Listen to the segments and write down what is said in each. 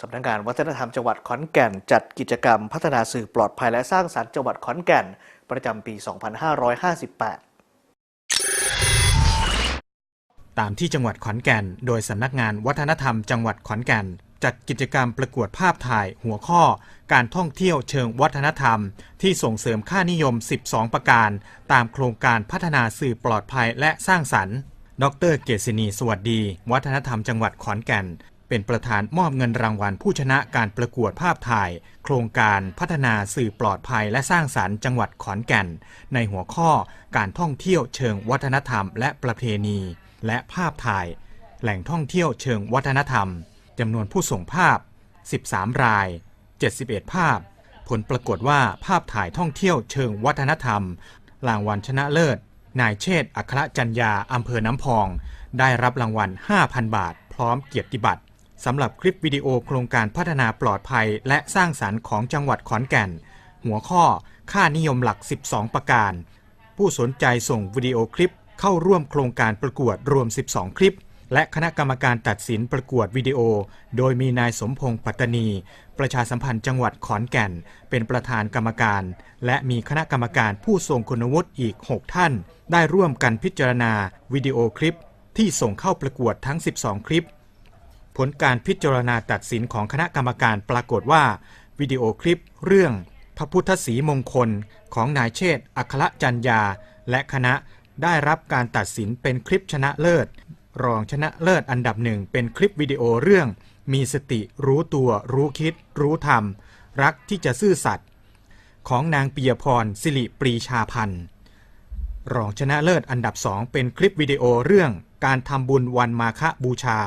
สำนักงานวัฒนธรรมจังหวัดขอนแก่น จัดกิจกรรมพัฒนาสื่อปลอดภัยและสร้างสรรค์จังหวัดขอนแก่น ประจำปี 2558ตามที่จังหวัดขอนแก่น โดยสำนักงานวัฒนธรรมจังหวัดขอนแก่น จัดกิจกรรมประกวดภาพถ่ายหัวข้อ การท่องเที่ยวเชิงวัฒนธรรม ที่ส่งเสริมค่านิยม 12 ประการ ตามโครงการพัฒนาสื่อปลอดภัยและสร้างสรรค์ ดร เกษณีสวัสดี วัฒนธรรมจังหวัดขอนแก่น เป็นประธานมอบเงินรางวัลผู้ชนะการประกวดภาพถ่าย โครงการพัฒนาสื่อปลอดภัยและสร้างสรรค์จังหวัดขอนแก่น ในหัวข้อการท่องเที่ยวเชิงวัฒนธรรม และประเพณี และภาพถ่าย แหล่งท่องเที่ยวเชิงวัฒนธรรมจำนวนผู้ส่งภาพ 13 ราย 71 ภาพ ผลปรากฏว่าภาพถ่ายท่องเที่ยวเชิงวัฒนธรรมรางวัลชนะเลิศ นายเชษฐ์อัครจัญญาอำเภอน้ำพอง ได้รับรางวัล 5,000 บาท พร้อมเกียรติบัตร สำหรับคลิปวิดีโอโครงการพัฒนาปลอดภัยและสร้างสรรค์ของจังหวัดขอนแก่น หัวข้อ ค่านิยมหลัก 12 ประการ ผู้สนใจส่งวิดีโอคลิปเข้าร่วมโครงการประกวดรวม 12 คลิป และคณะกรรมการตัดสินประกวดวิดีโอ โดยมีนายสมพงษ์ปัตตนี ประชาสัมพันธ์จังหวัดขอนแก่น เป็นประธานกรรมการ และมีคณะกรรมการผู้ทรงคุณวุฒิอีก 6 ท่าน ได้ร่วมกันพิจารณาวิดีโอคลิป ที่ส่งเข้าประกวดทั้ง 12 คลิป ผลการพิจารณาตัดสินของคณะกรรมการปรากฏว่า วิดีโอคลิปเรื่องพระพุทธศรีมงคลของนายเชษฐ์อัครจัญญาและคณะได้รับการตัดสินเป็นคลิปชนะเลิศ รองชนะเลิศอันดับหนึ่งเป็นคลิปวิดีโอเรื่อง มีสติรู้ตัว รู้คิด รู้ธรรม รักที่จะซื่อสัตย์ของนางปิยพรสิริปรีชาพันธ์รองชนะเลิศอันดับสองเป็นคลิปวิดีโอเรื่องการทำบุญวันมาฆบูชา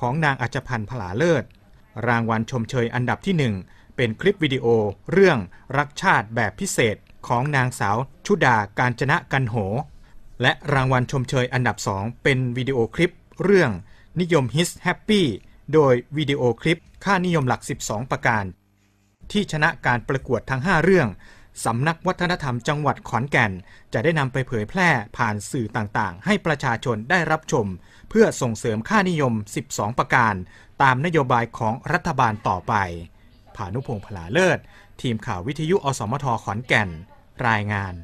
ของนางอัจพันธ์ผลาเลิศ รางวัลชมเชยอันดับที่หนึ่งเป็นคลิปวิดีโอ เรื่องรักชาติแบบพิเศษของนางสาวชุดาการจนะกันโห และรางวัลชมเชยอันดับสองเป็นวิดีโอคลิป เรื่องนิยมฮิสแฮปปี้โดยวิดีโอคลิปค่านิยมหลัก 12 ประการ ที่ชนะการประกวดทั้ง 5 เรื่อง สำนักวัฒนธรรมจังหวัดขอนแก่น จะได้นำไปเผยแพร่ผ่านสื่อต่างๆ ให้ประชาชนได้รับชม เพื่อส่งเสริมค่านิยม 12 ประการ ตามนโยบายของรัฐบาลต่อไป ผานุพงษ์พลาเลิศ ทีมข่าววิทยุอสมทขอนแก่น รายงาน